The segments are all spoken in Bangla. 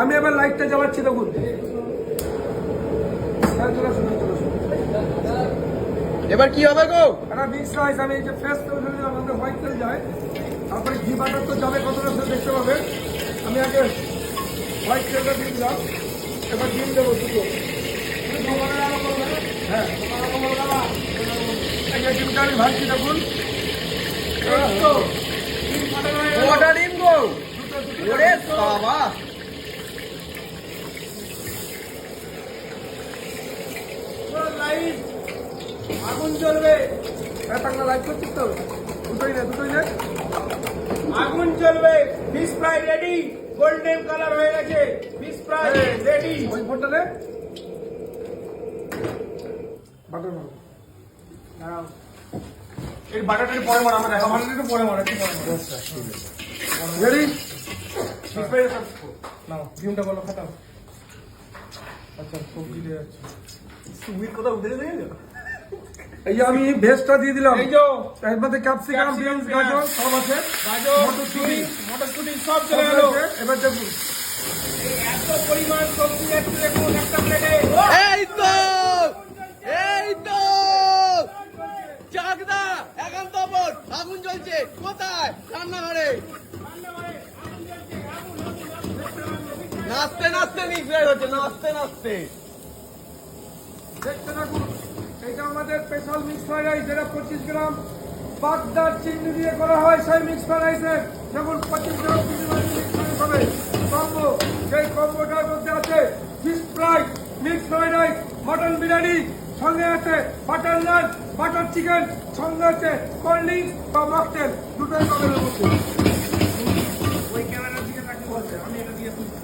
আমি এবার লাইটটা জ্বালাচ্ছি দেখুন হ্যাঁ। এবার কি হবে গো? একটা মিক্স রাইস আমি এই যে ফ্রেশ তেল ফেলে দিলাম আমাদের হোয়াইট তেল যায়। তারপরে ঘি বাটার তো যাবে কতটা সেটা দেখতে পাবে। আমি আগে হোয়াইট তেলটা দিয়ে দিলাম। এবার ডিম দেবো দুটো। হ্যাঁ? এই যে ডিমটা আমি ভাজছি দেখুন। হয়ে ওরে। বাবা। লাইট আগুন জ্বলবে। টাকা লাইট করছিস তো। দুটোই নে দুটোই নে। আগুন জ্বলবে fish fry ready golden colour হয়ে গেছে ফিশ ফ্রাই রেডি ওই ফোনটা নে। বাটার মারো। এই বাটারটা পরে মারা আমরা দেখা বাটারটা একটু পরে মারা একটু পরে মারা রেডি ফিশ ফ্রাই নাও ডিমটা বলো খাটাও। আচ্ছা সবজি দিয়ে যাচ্ছে। সুমির কথা উঠে গেছে এই আমি ভেজটা দিয়ে দিলাম। এই যে এর মধ্যে ক্যাপসিকাম বিনস গাজর সব আছে। গাজর মটরশুঁটি। মটরশুটি সব সব চলে গেল এবার দেখুন। এই এত পরিমাণ সবজি দেখুন একটা প্লেটে এই তো নাচতে নাচতে মিক্স হচ্ছে নাচতে নাচতে। দেখতে থাকুন এটা আমাদের স্পেশাল মিক্স ফ্রাইড রাইস যেটা পঁচিশ গ্রাম। বাগদার চিংড়ি দিয়ে করা হয় সেই মিক্স ফ্রাইড রাইসের দেখুন পঁচিশ গ্রাম চিংড়ি মাছ মিক্স ফ্রাইড হবে। কম্বো সেই কম্বোটার মধ্যে আছে fish fry mix fried rice mutton biryani সঙ্গে আছে বাটার নান বাটার চিকেন সঙ্গে আছে কোল্ড ড্রিঙ্কস বা মকটেল দুটোই পাবেন ওই ক্যামেরার দিকে তাকিয়ে বলছে আমি এটা দিয়ে তুলছি।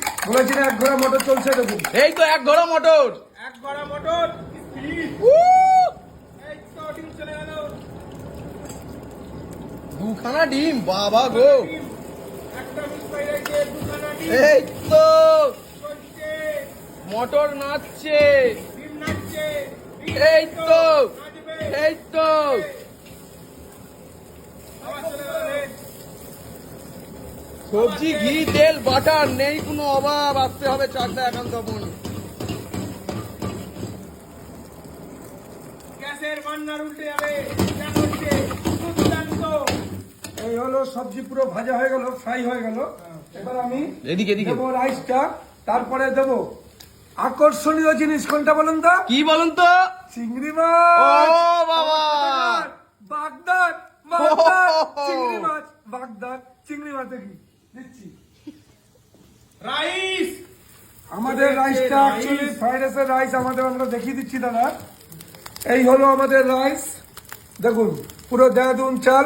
বলেছি না এক ঘোড়া মোটর চলছে দেখুন। এই তো এক ঘোড়া মটর। এক গড়া মটর দুখানা ডিম বাবা গো। এই তো। মটর নাচছে। ডিম নাচছে। ডিম এই তো নাচবে এই তো আবার চলে গেল রে। সবজি ঘি তেল বাটার নেই কোনো অভাব। আসতে হবে চাকদা একান্ত করছে এই হলো সবজি পুরো ভাজা হয়ে গেল ফ্রাই হয়ে গেল। এবার আমি এদিকে এদিকে। দেবো রাইসটা তারপরে দেবো আকর্ষণীয় জিনিস কোনটা বলুন তো? কি বলুন তো? চিংড়ি ও মাছ বাবা। বাগদার বাগদার চিংড়ি মাছ। বাগদার চিংড়ি মাছ দেখি। দিচ্ছি রাইস! আমাদের রাইসটা রাইস। অ্যাকচুয়ালি ফ্রাইড রাইসের রাইস আমাদের আমরা দেখিয়ে দিচ্ছি দাদা। এই হলো আমাদের রাইস। দেখুন পুরো দেহাদুন চাল।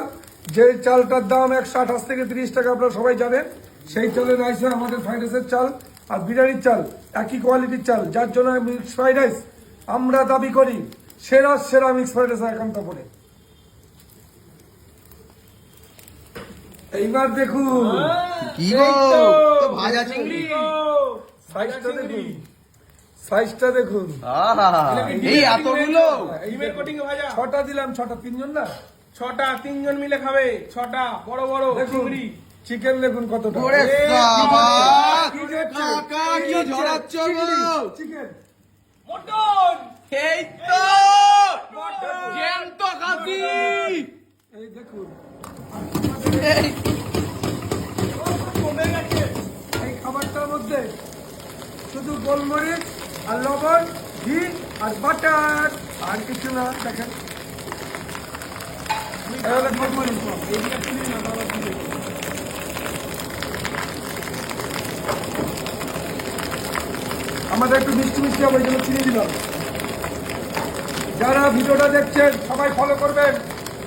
যে চালটার দাম একশো আঠাশ থেকে তিরিশ টাকা আপনারা সবাই জানেন সেই চালের রাইস হয় আমাদের ফ্রাইড রাইসের চাল। আর বিরিয়ানির চাল একই কোয়ালিটির চাল যার জন্য মিক্স ফ্রাইড রাইস আমরা দাবি করি সেরা সেরা মিক্স ফ্রাইড রাইস একান্ত করে এইবার দেখুন। কি গো? তো। ভাজা চিংড়ি। সাইজটা দেখুন। সাইজটা দেখুন। আহা এই এতগুলো? ডিমের কোটিং ভাজা। ছটা দিলাম ছটা তিনজন না? ছটা তিনজন মিলে খাবে। ছটা বড় বড় চিংড়ি। চিকেন দেখুন কতটা। ওরে? কাকা কি ঝরাচ্ছ চিকেন। মটন! এই তো! জ্যান্ত খাসি এই দেখুন। কমে গেছে। এই খাবারটার মধ্যে শুধু গোলমরিচ আর লবণ ঘি আর বাটার। আর কিছু না দেখেন। আমাদের একটু মিষ্টি মিষ্টি হবে ওই জন্য চিনি দিলাম। যারা ভিডিওটা দেখছেন সবাই ফলো করবেন।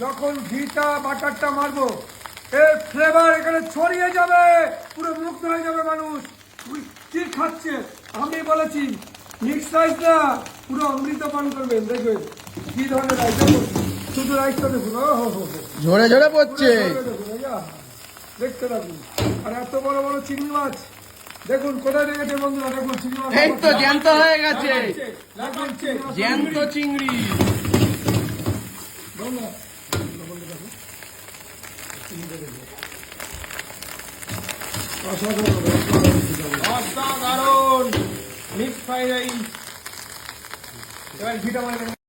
যখন ঘিটা বাটারটা মারবো এর ফ্লেভার এখানে ছড়িয়ে যাবে পুরো মুক্ত হয়ে যাবে মানুষ। উই, কি খাচ্ছে? আমি বলেছি মিক্স রাইস না পুরো অমৃত পান করবেন দেখবেন। কি ধরনের রাইস শুধু রাইসটা দেখুন। ঝরে ঝরে পড়ছে। দেখতে থাকুন। আর এত বড় বড় চিংড়ি মাছ দেখুন কোথায় রেখেছে বন্ধুরা দেখুন চিংড়ি মাছ এই তো জ্যান্ত হয়ে গেছে। জ্যান্ত চিংড়ি। বন্ধুরা, অসাধারণ। Mix fried rice. এবার ঘিটা মানে